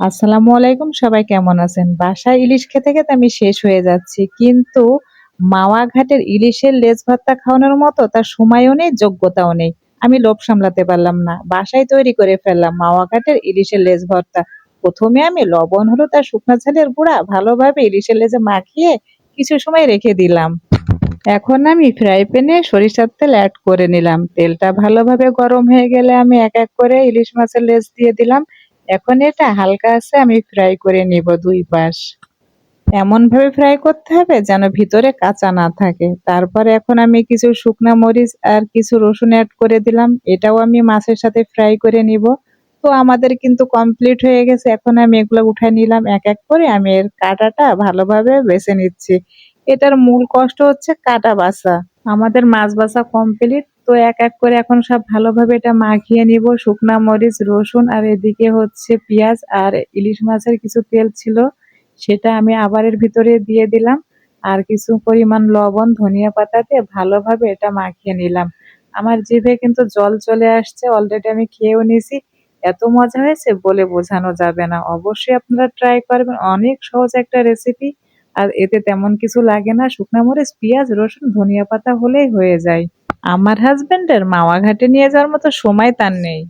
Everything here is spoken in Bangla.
আসসালামু আলাইকুম, সবাই কেমন আছেন? বাসায় ইলিশ খেতে খেতে আমি শেষ হয়ে যাচ্ছি। কিন্তু মাওয়া ঘাটের ইলিশের লেজ ভর্তা খাওয়ানোর মতো তার সময়ও নেই, যোগ্যতাও নেই। আমি লোভ সামলাতে পারলাম না। বাসায় তৈরি করে ফেললাম মাওয়া ঘাটের ইলিশের লেজ ভর্তা। প্রথমে আমি লবণ, হলুদ তার শুকনো ঝালের গুঁড়া ভালোভাবে ইলিশের লেজে মাখিয়ে কিছু সময় রেখে দিলাম। এখন আমি ফ্রাই প্যানে সরিষার তেল অ্যাড করে নিলাম। তেলটা ভালোভাবে গরম হয়ে গেলে আমি এক এক করে ইলিশ মাছের লেজ দিয়ে দিলাম। এখন এটা হালকা আছে, আমি ফ্রাই করে নিব দুই পাশ। এমন ভাবে ফ্রাই করতে হবে যেন ভিতরে কাঁচা না থাকে। তারপরে এখন আমি কিছু শুকনা মরিচ আর কিছু রসুন অ্যাড করে দিলাম। এটাও আমি মাছের সাথে ফ্রাই করে নিব। তো আমাদের কিন্তু কমপ্লিট হয়ে গেছে। এখন আমি এগুলো উঠাই নিলাম এক এক করে। আমি এর কাঁটাটা ভালোভাবে বেছে নিচ্ছি। এটার মূল কষ্ট হচ্ছে কাটা বাসা আমাদের মাছ বাসা কমপ্লিট তো এক এক করে এখন সব ভালোভাবে এটা মাখিয়ে নিব। শুকনা মরিচ, রসুন আর এদিকে হচ্ছে পেঁয়াজ আর ইলিশ মাছের কিছু তেল ছিল, সেটা আমি আবার এর ভিতরে দিয়ে দিলাম। আর কিছু পরিমাণ লবণ, ধনিয়া পাতা দিয়ে ভালোভাবে এটা মাখিয়ে নিলাম। আমার জিভে কিন্তু জল চলে আসছে অলরেডি আমি খেয়েও নিয়েছি এত মজা হয়েছে বলে বোঝানো যাবে না। অবশ্যই আপনারা ট্রাই করবেন, অনেক সহজ একটা রেসিপি আর এতে তেমন কিছু লাগে না। শুকনা মরিচ, পেঁয়াজ, রসুন, ধনিয়া পাতা হলেই হয়ে যায়। আমার হাজবেন্ডের মাওয়া ঘাটে নিয়ে যাওয়ার মতো সময় তার নেই।